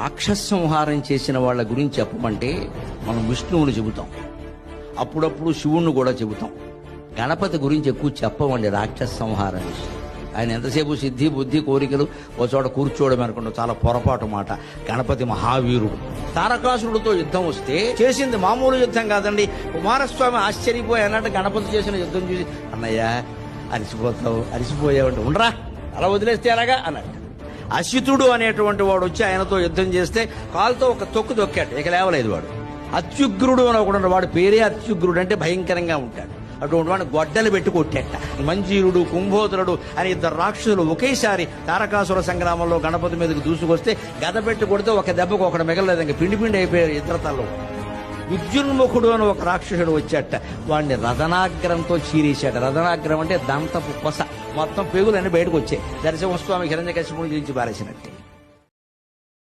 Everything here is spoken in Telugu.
రాక్షస సంహారం చేసిన వాళ్ళ గురించి చెప్పమంటే మనం విష్ణువుని చెబుతాం. అప్పుడప్పుడు శివుణ్ణి కూడా చెబుతాం. గణపతి గురించి ఎక్కువ చెప్పమండి రాక్షస సంహారం ఆయన ఎంతసేపు సిద్ధి బుద్ధి కోరికలు ఓ చోట కూర్చోవడం అనుకుంటాం చాలా పొరపాటు మాట. గణపతి మహావీరుడు. తారకాసురుడితో యుద్ధం వస్తే చేసింది మామూలు యుద్ధం కాదండి. కుమారస్వామి ఆశ్చర్యపోయి అన్నట్టు గణపతి చేసిన యుద్ధం చూసి అన్నయ్య అరిసిపోతావు అరిసిపోయావంటే ఉండరా? అలా వదిలేస్తే ఎలాగా? అన్నట్టు అసితుడు అనేటువంటి వాడు వచ్చి ఆయనతో యుద్ధం చేస్తే కాలుతో ఒక తొక్కు తొక్కాడు. ఇక లేవలేదు వాడు. అత్యుగ్రుడు అని ఒకడు వాడు పేరే అత్యుగ్రుడు అంటే భయంకరంగా ఉంటాడు. అటువంటి వాడిని గొడ్డలు పెట్టి కొట్టేట. మంజీరుడు కుంభోదరుడు అని ఇద్దరు రాక్షసులు ఒకేసారి తారకాసుర సంగ్రామంలో గణపతి మీదకి దూసుకొస్తే గద పెట్టి కొడితే ఒక దెబ్బకు ఒకడు మిగలలేదు ఇంకా పిండి పిండి అయిపోయారు ఇద్దరు తల్లు విద్యున్ముఖుడు అని ఒక రాక్షసుడు వచ్చాట. వాడిని రథనాగ్రంతో చీరేశాడు రథనాగ్రం అంటే దంతపు కొస. మొత్తం పేగులన్నీ బయటకు వచ్చాయి. నరసింహస్వామి హిరణ్య కశ్యపుని గురించి పారేసినట్టే.